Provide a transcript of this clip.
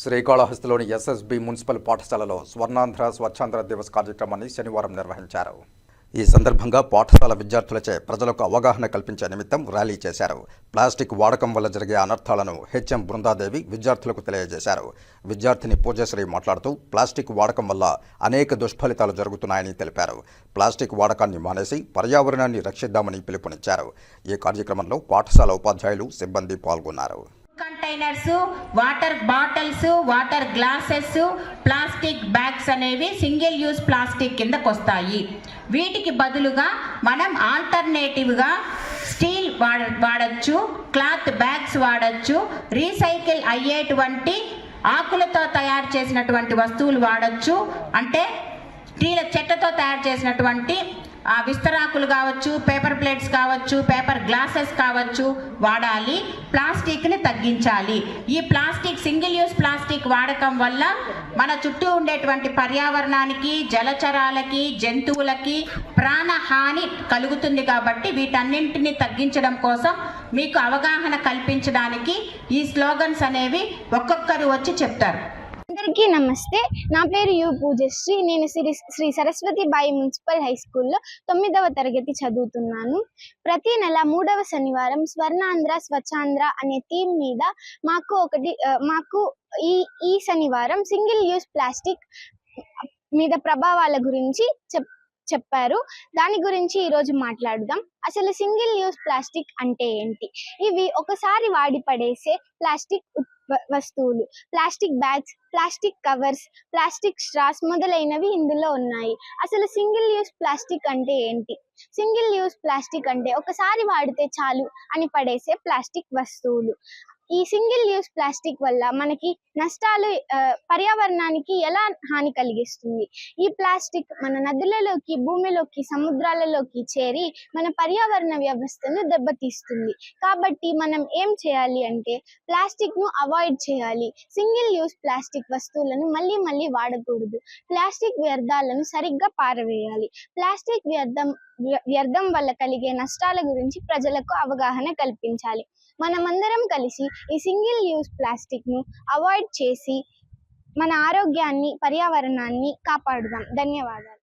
శ్రీకాళహస్తిలోని SSB municipal పాఠశాలలో స్వర్ణాంధ్ర స్వచ్ఛాంధ్ర దివస్ కార్యక్రమాన్ని శనివారం నిర్వహించారు. ఈ సందర్భంగా పాఠశాల విద్యార్థులచే ప్రజలకు అవగాహన కల్పించే నిమిత్తం ర్యాలీ చేశారు. ప్లాస్టిక్ వాడకం వల్ల జరిగే అనర్థాలను హెచ్ఎం బృందాదేవి విద్యార్థులకు తెలియజేశారు. విద్యార్థిని పూజశ్రీ మాట్లాడుతూ ప్లాస్టిక్ వాడకం వల్ల అనేక దుష్ఫలితాలు జరుగుతున్నాయని తెలిపారు. ప్లాస్టిక్ వాడకాన్ని మానేసి పర్యావరణాన్ని రక్షిద్దామని పిలుపునిచ్చారు. ఈ కార్యక్రమంలో పాఠశాల ఉపాధ్యాయులు సిబ్బంది పాల్గొన్నారు. Containers water bottles water glasses plastic bags అనేవి సింగిల్ యూజ్ ప్లాస్టిక్ కిందకు వస్తాయి వీటికి బదులుగా మనం ఆల్టర్నేటివ్గా స్టీల్ వాడ వాడచ్చు క్లాత్ బ్యాగ్స్ వాడచ్చు రీసైకిల్ అయ్యేటువంటి ఆకులతో తయారు చేసినటువంటి వస్తువులు వాడచ్చు అంటే స్టీల చెట్టతో తయారు చేసినటువంటి విస్తరాకులు కావచ్చు పేపర్ ప్లేట్స్ కావచ్చు పేపర్ గ్లాసెస్ కావచ్చు వాడాలి ప్లాస్టిక్ని తగ్గించాలి. ఈ ప్లాస్టిక్ సింగిల్ యూస్ ప్లాస్టిక్ వాడకం వల్ల మన చుట్టూ ఉండేటువంటి పర్యావరణానికి జలచరాలకి జంతువులకి ప్రాణహాని కలుగుతుంది కాబట్టి వీటన్నింటిని తగ్గించడం కోసం మీకు అవగాహన కల్పించడానికి ఈ స్లోగన్స్ అనేవి ఒక్కొక్కరు వచ్చి చెప్తారు. అందరికీ నమస్తే. నా పేరు యు పూజశ్రీ. నేను శ్రీ శ్రీ సరస్వతి బాయి మున్సిపల్ హై స్కూల్లో తొమ్మిదవ తరగతి చదువుతున్నాను. ప్రతి నెల మూడవ శనివారం స్వర్ణాంధ్ర స్వచ్ఛాంధ్ర అనే థీమ్ మీద మాకు ఒకటి మాకు ఈ ఈ శనివారం సింగిల్ యూస్ ప్లాస్టిక్ మీద ప్రభావాల గురించి చెప్ చెప్పారు. దాని గురించి ఈరోజు మాట్లాడుదాం. అసలు సింగిల్ యూస్ ప్లాస్టిక్ అంటే ఏంటి? ఇవి ఒకసారి వాడి పడేసే ప్లాస్టిక్ ఉత్- వస్తువులు. Plastic bags plastic covers plastic straws మొదలైనవి ఇందులో ఉన్నాయి. అసలు సింగిల్ యూస్ ప్లాస్టిక్ అంటే ఏంటి? సింగిల్ యూస్ ప్లాస్టిక్ అంటే ఒకసారి వాడితే చాలు అని పడేసే ప్లాస్టిక్ వస్తువులు. ఈ సింగిల్ యూస్ ప్లాస్టిక్ వల్ల మనకి నష్టాలు పర్యావరణానికి ఎలా హాని కలిగిస్తుంది? ఈ ప్లాస్టిక్ మన నదులలోకి భూమిలోకి సముద్రాలలోకి చేరి మన పర్యావరణ వ్యవస్థను దెబ్బతీస్తుంది. కాబట్టి మనం ఏం చేయాలి అంటే ప్లాస్టిక్ను అవాయిడ్ చేయాలి. సింగిల్ యూస్ ప్లాస్టిక్ వస్తువులను మళ్ళీ మళ్ళీ వాడకూడదు. ప్లాస్టిక్ వ్యర్థాలను సరిగ్గా పారవేయాలి. ప్లాస్టిక్ వ్యర్థం వ్యర్థం వల్ల కలిగే నష్టాల గురించి ప్రజలకు అవగాహన కల్పించాలి. మనమందరం కలిసి ఈ సింగిల్ యూస్ ప్లాస్టిక్ను అవాయిడ్ చేసి మన ఆరోగ్యాన్ని పర్యావరణాన్ని కాపాడుదాం. ధన్యవాదాలు.